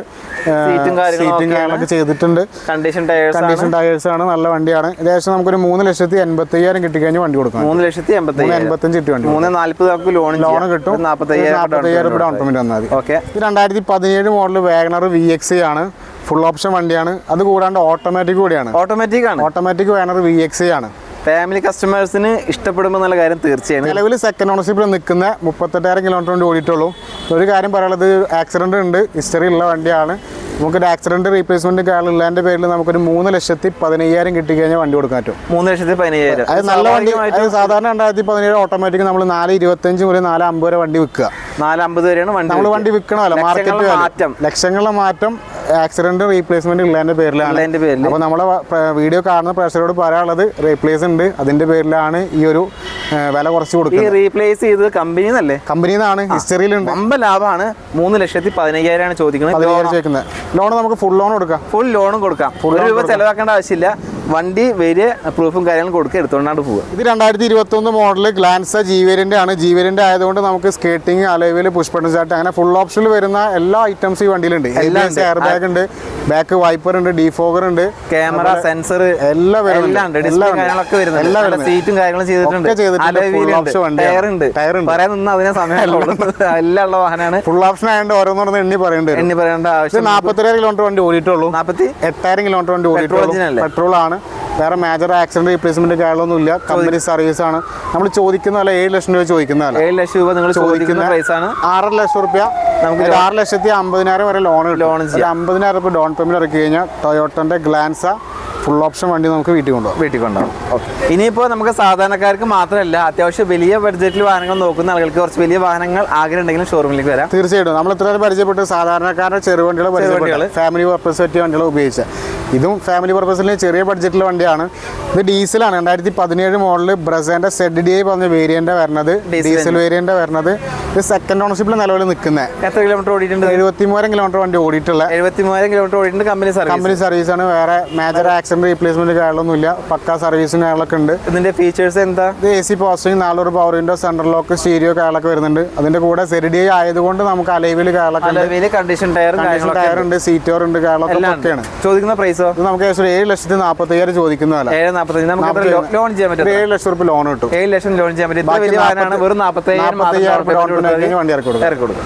സീറ്റും. കാര്യങ്ങളൊക്കെ ചെയ്തിട്ടുണ്ട്. കണ്ടീഷൻ ടയേഴ്സ് കണ്ടീഷൻ ടയേഴ്സ് ആണ് നല്ല വണ്ടിയാണ്. ഏകദേശം നമുക്കൊരു മൂന്ന് ലക്ഷത്തി എൺപത്തി അയ്യായിരം കിട്ടിക്കഴിഞ്ഞാൽ വണ്ടി കൊടുക്കാം മൂന്ന് ലക്ഷത്തി എൺപത്തഞ്ച് കിട്ടി വണ്ടി മൂന്ന് നാല്പത് നമുക്ക് ലോൺ ലോൺ കിട്ടും. നാൽപ്പത്തി അയ്യായിരം ഡൗൺ പേയ്മെന്റ് വന്നാൽ മതി. ഓക്കെ രണ്ടായിരത്തി പതിനേഴ് മോഡൽ വാഗണർ വി എക്സ് ആണ്. ഫുൾ ഓപ്ഷൻ വണ്ടിയാണ്. അത് കൂടാണ്ട് ഓട്ടോമാറ്റിക് കൂടിയാണ്. ഓട്ടോമാറ്റിക് ആണ്. ഓട്ടോമാറ്റിക് വേണർ വി എക്സ് ആണ്. ഫാമിലി കസ്റ്റമേഴ്സിന് ഇഷ്ടപ്പെടുമ്പോൾ നല്ല കാര്യം തീർച്ചയായും. നിലവിൽ സെക്കൻഡ് ഓണർഷിപ്പിൽ നിൽക്കുന്ന മുപ്പത്തെട്ടായിരം കിലോമീറ്റർ കൊണ്ട് ഓടിയിട്ടുള്ളൂ. ഒരു കാര്യം പറയാനുള്ളത് ആക്സിഡന്റ് ഉണ്ട്. ഹിസ്റ്ററി ഉള്ള വണ്ടിയാണ്. നമുക്കൊരു ആക്സിഡന്റ് റീപ്ലേസ്മെന്റ് കാര്യമുള്ളതിന്റെ പേരിൽ നമുക്കൊരു മൂന്ന് ലക്ഷത്തി പതിനയ്യായിരം കിട്ടി കഴിഞ്ഞാൽ വണ്ടി കൊടുക്കാൻ പറ്റും. മൂന്ന് ലക്ഷത്തി പതിനയ്യായിരം. അത് നല്ല വണ്ടി സാധാരണ രണ്ടായിരത്തി പതിനേഴ് ഓട്ടോമാറ്റിക് നമ്മൾ നാല് ഇരുപത്തഞ്ച് മുതൽ നാല് അമ്പത് വരെ വണ്ടി വിൽക്കുക. നാല് അമ്പത് വരെയാണ് വണ്ടി നമ്മൾ വണ്ടി വിൽക്കണമല്ലോ മാർക്കറ്റ് മാറ്റം. ലക്ഷങ്ങളുടെ മാറ്റം ആക്സിഡന്റ് റീപ്ലേസ്മെന്റ് ഉള്ളതിന്റെ പേരിലാണ്. അപ്പൊ അപ്പോൾ നമ്മളെ വീഡിയോ കാണുന്ന പ്രേക്ഷകരോട് പറയാനുള്ളത് റീപ്ലേസ് ഉണ്ട്. അതിന്റെ പേരിലാണ് ഈ ഒരു വില കുറച്ച് കൊടുക്കുന്നത്. റീപ്ലേസ് ചെയ്ത് കമ്പനി എന്നല്ലേ കമ്പനിയിൽ നിന്നാണ് ഹിസ്റ്ററിയിലുണ്ട് അമ്പ ലാഭമാണ് മൂന്ന് ലക്ഷത്തി പതിനയ്യായിരമാണ് ചോദിക്കുന്നത്. പതിനയ്യായിരം ചോദിക്കുന്നത്. ലോൺ നമുക്ക് ഫുൾ ലോൺ കൊടുക്കാം. ഫുൾ ലോണും കൊടുക്കാം. ഒരു രൂപ ചെലവാക്കേണ്ട ആവശ്യമില്ല. വണ്ടി വലിയ പ്രൂഫും കാര്യങ്ങളും കൊടുക്കുക എടുത്തുകൊണ്ടാണ് പോവുക. ഇത് രണ്ടായിരത്തി ഇരുപത്തി ഒന്ന് മോഡൽ ഗ്ലാൻസ ജി ആണ് ജി ആയതുകൊണ്ട് നമുക്ക് സ്കേറ്റിംഗ് അലവിൽ പുഷ്പട്ടൻ ചാട്ട് അങ്ങനെ ഫുൾ ഓപ്ഷനിൽ വരുന്ന എല്ലാ ഐറ്റംസ് ഈ വണ്ടിയിലുണ്ട് എല്ലാം. എയർ ബാഗ് ഉണ്ട് ബാക്ക് വൈപ്പർ ഉണ്ട് ഡിഫോഗർ ഉണ്ട്. ക്യാമറ സെൻസർ എല്ലാം. സീറ്റും കാര്യങ്ങളും ചെയ്തിട്ടുണ്ട്. പറയാൻ നിന്ന് അതിനെ സമയം എല്ലാം ഉള്ള വാഹനമാണ്. ഫുൾ ഓപ്ഷൻ ആയതുകൊണ്ട് ഓരോന്നോരോന്ന് എണ്ണി പറയുന്നുണ്ട് എണ്ണി പറയേണ്ട ആവശ്യം നാൽപ്പത്തിരണ്ട് കിലോമീറ്റർ വണ്ടി ഓടിയിട്ടുള്ളൂ. നാൽപ്പത്തി എട്ടായിരം കിലോമീറ്റർ വണ്ടി ഓടിയിട്ടുള്ളൂ? പെട്രോൾ ആണ്. വേറെ മേജർ ആക്സിഡന്റ് റീപ്ലേസ്മെന്റ് കാര്യങ്ങളൊന്നും ഇല്ല കമ്പനി സർവീസ് ആണ്. നമ്മൾ ചോദിക്കുന്ന ഏഴ് ലക്ഷം രൂപ ചോദിക്കുന്നതല്ല ഏഴ് ലക്ഷം രൂപ നിങ്ങൾ ചോദിക്കുന്ന പ്രൈസ് ആണ്. ആറര ലക്ഷം റുപ്യ. നമുക്ക് ആറ് ലക്ഷത്തി അമ്പതിനായിരം വരെ ലോൺ ലോൺ. അമ്പതിനായിരം റുപ്യ ഡൗൺ പേയ്മെന്റ് ഇറക്കി കഴിഞ്ഞാൽ ടൊയോട്ടന്റെ ഗ്ലാൻസ ഫുൾ ഓപ്ഷൻ വണ്ടി നമുക്ക് വീട്ടിൽ കൊണ്ടുപോകാം. വീട്ടിൽ കൊണ്ടുപോകും. ഇനിയിപ്പോൾ നമുക്ക് സാധാരണക്കാർക്ക് മാത്രമല്ല അത്യാവശ്യം വലിയ ബഡ്ജറ്റിൽ വാഹനങ്ങൾ നോക്കുന്ന ആളുകൾക്ക് കുറച്ച് വലിയ വാഹനങ്ങൾ ആഗ്രഹം ഉണ്ടെങ്കിലും ഷോറൂമിലേക്ക് വരാം. തീർച്ചയായിട്ടും. നമ്മൾ ഇത്ര നേരം പരിചയപ്പെട്ട് സാധാരണക്കാരുടെ ചെറുവണ്ടികൾ പരിചയപ്പെട്ടു ഫാമിലി പർപ്പസ് പറ്റിയ വണ്ടികൾ ഉപയോഗിച്ച. ഇതും ഫാമിലി പർപ്പസിൽ ചെറിയ ബഡ്ജറ്റിലെ വണ്ടിയാണ്. ഇത് ഡീസലാണ് രണ്ടായിരത്തി പതിനേഴ് മോഡൽ ബ്രസേന്റെ സെഡ് ഡി ഐ പറഞ്ഞ വേരിയന്റ് വരണത്. ഡീസൽ വേരിയന്റ് വരണത്. ഇത് സെക്കൻഡ് ഓണർഷിപ്പിൽ നിലവിൽ നിൽക്കുന്നത് എത്ര കിലോമീറ്റർ ഓടിയിട്ടുണ്ട്? എഴുപത്തി മൂവായിരം കിലോമീറ്റർ വണ്ടി ഓടിയിട്ടുള്ള എഴുപത്തി മൂവായിരം കിലോമീറ്റർ ഓടിയിട്ടുണ്ട് കമ്പനി സർവീസ് കമ്പനി സർവീസാണ് വേറെ മേജർ ആക്സിഡന്റ് റീപ്ലേസ്മെന്റ് കാര്യങ്ങളൊന്നുമില്ല. പക്ക സർവീസും കാര്യങ്ങളൊക്കെ ഉണ്ട്. ഇതിന്റെ ഫീച്ചേഴ്സ് എന്താ? ഇത് A C power steering നാലൂറ് power window central lock stereo കാര്യങ്ങളൊക്കെ വരുന്നുണ്ട്. അതിന്റെ കൂടെ സെരിഡി ആയതുകൊണ്ട് നമുക്ക് അലൈവിൽ കാര്യങ്ങളൊക്കെ കണ്ടീഷൻ ടയറും ടയർ ഉണ്ട്. സീറ്റോർ ഉണ്ട് കാര്യങ്ങളൊക്കെ ഒക്കെയാണ്. ചോദിക്കുന്ന പ്രൈസോ ഇത് നമുക്ക് ഏകദേശം ഏഴ് ലക്ഷത്തി നാൽപ്പത്തി അയ്യായിരം ചോദിക്കുന്നതല്ല. ഏഴ് നമുക്ക് ലോൺ ചെയ്യാൻ പറ്റും ഏഴ് ലക്ഷം റുപ്യ ലോൺ കിട്ടും. ഏഴ് ലക്ഷം ലോൺ ചെയ്യാൻ പറ്റും. ഇത്ര വലിയ വാഹനമാണ് വെറും നാൽപ്പത്തി അയ്യായിരം വണ്ടി ഇറക്കി കൊടുക്കും.